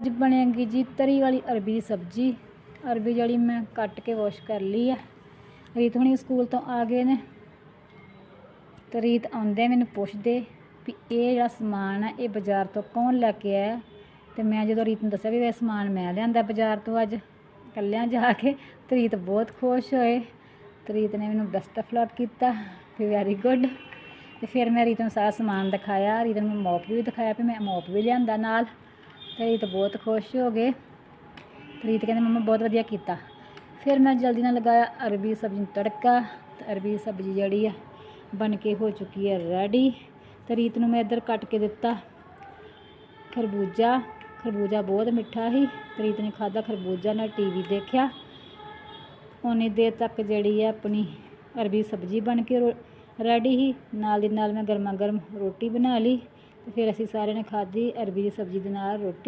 ਅੱਜ ਬਣੇਗੀ ਜੀ ਤਰੀ ਵਾਲੀ ਅਰਬੀ ਦੀ ਸਬਜ਼ੀ। ਅਰਬੀ ਜਿਹੜੀ ਮੈਂ ਕੱਟ ਕੇ ਵਾਸ਼ ਕਰ ਲਈ ਆ। ਰੀਤ ਹੁਣੀ ਸਕੂਲ ਤੋਂ ਆ ਗਏ ਨੇ। ਤੇ ਰੀਤ ਆਉਂਦੇ ਮੈਨੂੰ ਪੁੱਛਦੇ ਵੀ ਇਹ ਜਿਹੜਾ ਸਮਾਨ ਆ, ਇਹ ਬਾਜ਼ਾਰ ਤੋਂ ਕੌਣ ਲੈ ਕੇ ਆਇਆ? ਤੇ ਮੈਂ ਜਦੋਂ ਰੀਤ ਨੂੰ ਦੱਸਿਆ ਵੀ ਇਹ ਸਮਾਨ ਮੈਂ ਲਿਆਂਦਾ ਬਾਜ਼ਾਰ ਤੋਂ ਅੱਜ ਕੱਲਿਆਂ ਜਾ ਕੇ, ਤੇ ਰੀਤ ਬਹੁਤ ਖੁਸ਼ ਹੋਏ। ਤੇ ਰੀਤ ਨੇ ਮੈਨੂੰ ਬੈਸਟ ਆਫ ਲੱਕ ਕੀਤਾ, ਵੀ ਵੈਰੀ ਗੁੱਡ ਤੇ ਫਿਰ ਮੈਂ ਰੀਤ ਨੂੰ ਸਾਰਾ ਸਮਾਨ ਦਿਖਾਇਆ। ਰੀਤ ਨੂੰ ਮੋਪ ਵੀ ਦਿਖਾਇਆ ਵੀ ਮੈਂ ਮੋਪ ਵੀ ਲਿਆਂਦਾ ਨਾਲ। ਤਰੀਤ ਬਹੁਤ ਖੁਸ਼ ਹੋ ਗਏ। ਤਰੀਤ ਕਹਿੰਦੇ, ਮੰਮਾ, ਬਹੁਤ ਵਧੀਆ ਕੀਤਾ। ਫਿਰ ਮੈਂ ਜਲਦੀ ਨਾਲ ਲਗਾਇਆ ਅਰਬੀ ਸਬਜ਼ੀ ਨੂੰ ਤੜਕਾ। ਤੇ ਅਰਬੀ ਦੀ ਸਬਜ਼ੀ ਜਿਹੜੀ ਆ, ਬਣ ਕੇ ਹੋ ਚੁੱਕੀ ਹੈ ਰੈਡੀ ਤਰੀਤ ਨੂੰ ਮੈਂ ਇੱਧਰ ਕੱਟ ਕੇ ਦਿੱਤਾ ਖਰਬੂਜਾ। ਖਰਬੂਜਾ ਬਹੁਤ ਮਿੱਠਾ ਸੀ। ਤਰੀਤ ਨੇ ਖਾਦਾ ਖਰਬੂਜਾ ਨਾਲ ਟੀਵੀ ਦੇਖਿਆ। ਉਨੀ ਦੇਰ ਤੱਕ ਜਿਹੜੀ ਹੈ ਆਪਣੀ ਅਰਬੀ ਸਬਜ਼ੀ ਬਣ ਕੇ ਰੈਡੀ ਸੀ। ਨਾਲ ਦੀ ਨਾਲ ਮੈਂ ਗਰਮਾ ਗਰਮ ਰੋਟੀ ਬਣਾ ਲਈ। ਤੇ ਫਿਰ ਅਸੀਂ ਸਾਰਿਆਂ ਨੇ ਖਾਧੀ ਅਰਬੀ ਦੀ ਸਬਜ਼ੀ ਦੇ ਨਾਲ ਰੋਟੀ।